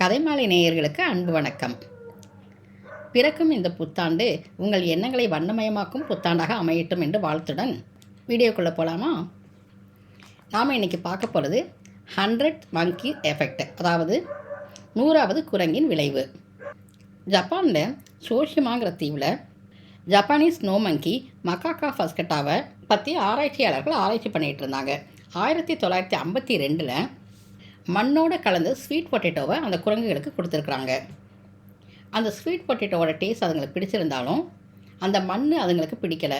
கதைமாலை நேயர்களுக்கு அன்பு வணக்கம். பிறக்கும் இந்த புத்தாண்டு உங்கள் எண்ணங்களை வண்ணமயமாக்கும் புத்தாண்டாக அமையட்டும் என்று வாழ்த்துடன் வீடியோக்குள்ளே போகலாமா நாம் இன்றைக்கி பார்க்க போகிறது ஹண்ட்ரட் மங்கி எஃபெக்ட் அதாவது நூறாவது குரங்கின் விளைவு. ஜப்பானில் சோஷிமாங்கிற தீவில் ஜப்பானீஸ் ஸ்னோ மங்கி மக்காக்கா ஃபஸ்கட்டாவை பற்றி ஆராய்ச்சியாளர்கள் ஆராய்ச்சி பண்ணிகிட்டு இருந்தாங்க. ஆயிரத்தி தொள்ளாயிரத்தி ஐம்பத்தி ரெண்டில் மண்ணோடு கலந்து ஸ்வீட் பொட்டேட்டோவை அந்த குரங்குகளுக்கு கொடுத்துருக்குறாங்க. அந்த ஸ்வீட் பொட்டேட்டோவோட டேஸ்ட் அதுங்களுக்கு பிடிச்சிருந்தாலும் அந்த மண் அதுங்களுக்கு பிடிக்கலை.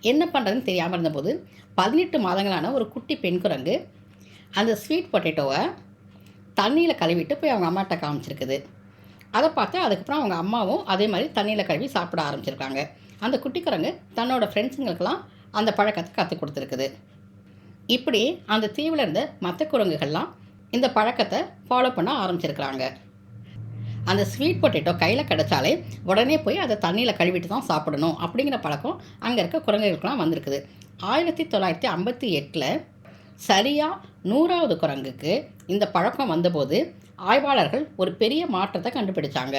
என்ன பண்ணுறதுன்னு தெரியாமல் இருந்தபோது பதினெட்டு மாதங்களான ஒரு குட்டி பெண் குரங்கு அந்த ஸ்வீட் பொட்டேட்டோவை தண்ணியில் கழுவிட்டு போய் அவங்க அம்மாட்ட காமிச்சிருக்குது. அதை பார்த்து அதுக்கப்புறம் அவங்க அம்மாவும் அதே மாதிரி தண்ணியில் கழுவி சாப்பிட ஆரம்பிச்சிருக்காங்க. அந்த குட்டி குரங்கு தன்னோட ஃப்ரெண்ட்ஸுங்களுக்கெல்லாம் அந்த பழக்கத்தை கற்றுக் கொடுத்துருக்குது. இப்படி அந்த தீவில் இருந்த மற்ற குரங்குகள்லாம் இந்த பழக்கத்தை ஃபாலோ பண்ண ஆரம்பிச்சிருக்கிறாங்க. அந்த ஸ்வீட் பொட்டேட்டோ கையில் கிடச்சாலே உடனே போய் அதை தண்ணியில் கழுவிட்டு தான் சாப்பிடணும் அப்படிங்கிற பழக்கம் அங்கே இருக்க குரங்குகளுக்கெல்லாம் வந்திருக்குது. ஆயிரத்தி தொள்ளாயிரத்தி ஐம்பத்தி எட்டில் சரியாக நூறாவது குரங்குக்கு இந்த பழக்கம் வந்தபோது ஆய்வாளர்கள் ஒரு பெரிய மாற்றத்தை கண்டுபிடிச்சாங்க.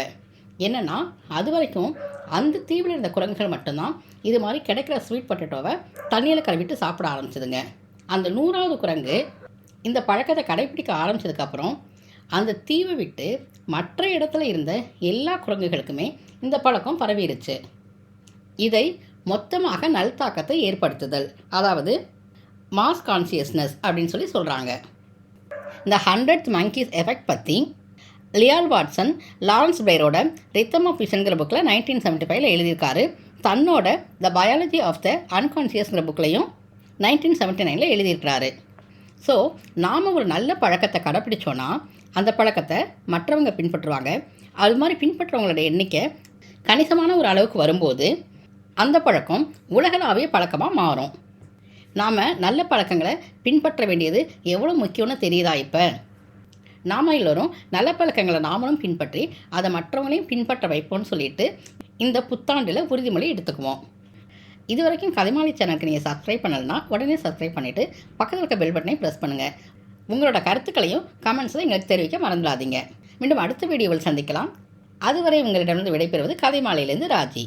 என்னென்னா அது வரைக்கும் அந்த தீவில் இருந்த குரங்குகள் மட்டும்தான் இது மாதிரி கிடைக்கிற ஸ்வீட் பொட்டேட்டோவை தண்ணியில் கழுவிட்டு சாப்பிட ஆரம்பிச்சிதுங்க. அந்த நூறாவது குரங்கு இந்த பழக்கத்தை கடைபிடிக்க ஆரம்பித்ததுக்கப்புறம் அந்த தீவை விட்டு மற்ற இடத்துல இருந்த எல்லா குரங்குகளுக்குமே இந்த பழக்கம் பரவிருச்சு. இதை மொத்தமாக நல்தாக்கத்தை ஏற்படுத்துதல் அதாவது மாஸ் கான்சியஸ்னஸ் அப்படின்னு சொல்லி சொல்கிறாங்க இந்த ஹண்ட்ரட் மங்கீஸ் எஃபெக்ட் பற்றி லியால் வாட்சன் லாரன்ஸ் பிளேரோட ரித்தம் ஆஃப் விஷன்கிற புக்கில் நைன்டீன் செவன்ட்டி ஃபைவ்ல எழுதியிருக்காரு. தன்னோட த பயாலஜி ஆஃப் த அன்கான்சியஸ்ங்கிற புக்லையும் நைன்டீன் செவன்ட்டி நைனில் எழுதியிருக்கிறாரு. ஸோ நாம் ஒரு நல்ல பழக்கத்தை கடைப்பிடிச்சோன்னா அந்த பழக்கத்தை மற்றவங்க பின்பற்றுவாங்க. அது மாதிரி பின்பற்றுறவங்களோட எண்ணிக்கை கணிசமான ஒரு அளவுக்கு வரும்போது அந்த பழக்கம் உலகளாவிய பழக்கமாக மாறும். நாம் நல்ல பழக்கங்களை பின்பற்ற வேண்டியது எவ்வளோ முக்கியம்னு தெரியுதா இப்போ? நாம் எல்லோரும் நல்ல பழக்கங்களை நாமளும் பின்பற்றி அதை மற்றவங்களையும் பின்பற்ற வைப்போம்னு சொல்லிட்டு இந்த புத்தாண்டில் உறுதிமொழி எடுத்துக்குவோம். இது வரைக்கும் கதைமாலி சேனலுக்கு நீங்கள் சப்ஸ்கிரைப் பண்ணலைன்னா உடனே சப்ஸ்கிரைப் பண்ணிவிட்டு பக்கத்தில் இருக்க பெல் பட்டனை ப்ரெஸ் பண்ணுங்கள் உங்களோட கருத்துக்களையும் கமெண்ட்ஸும் எங்களுக்கு தெரிவிக்க மறந்துடாதீங்க. மீண்டும் அடுத்த வீடியோவில் சந்திக்கலாம். அதுவரை உங்களிடமிருந்து விடைபெறுவது கதைமாலையிலேருந்து ராஜி.